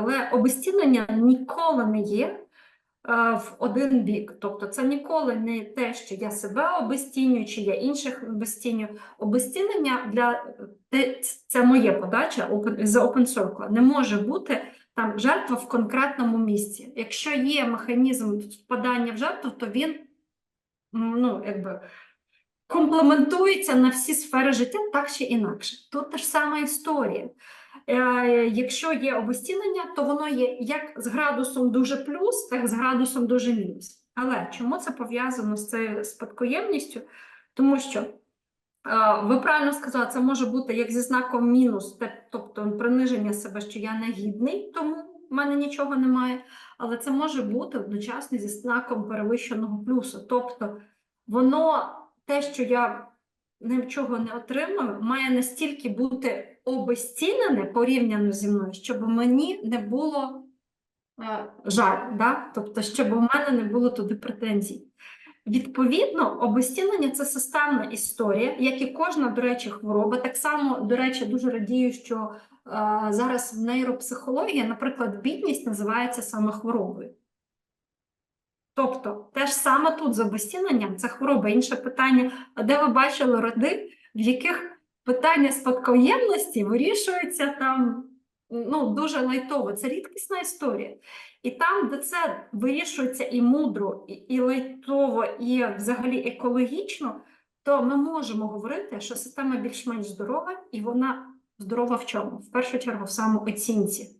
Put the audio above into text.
Але обезцінення ніколи не є е, в один бік. Тобто це ніколи не те, що я себе обезцінюю, чи я інших обезцінюю. Обезцінення для це моє подача з Open Circle. Не може бути там жертва в конкретному місці. Якщо є механізм впадання в жертву, то він ну, якби комплементується на всі сфери життя так чи інакше. Тут та ж сама історія. Е, Якщо є обезцінення, то воно є як з градусом дуже плюс, так і з градусом дуже мінус. Але чому це пов'язано з цією спадкоємністю? Тому що е, ви правильно сказали, це може бути як зі знаком мінус, тобто приниження себе, що я негідний, тому в мене нічого немає. Але це може бути одночасно зі знаком перевищеного плюсу. Тобто воно те, що я нічого не отримую, має настільки бути обезцінене порівняно зі мною, щоб мені не було е, жаль, да? тобто, щоб у мене не було туди претензій. Відповідно, обезцінення це системна історія, як і кожна, до речі, хвороба. Так само, до речі, дуже радію, що е, зараз в нейропсихології, наприклад, бідність називається саме хворобою. Тобто, те ж саме тут з обезціненням, це хвороба. Інше питання, де ви бачили роди, в яких питання спадкоємності вирішується там ну, дуже лайтово. Це рідкісна історія. І там, де це вирішується і мудро, і, і лайтово, і взагалі екологічно, то ми можемо говорити, що система більш-менш здорова, і вона здорова в чому? В першу чергу в самооцінці.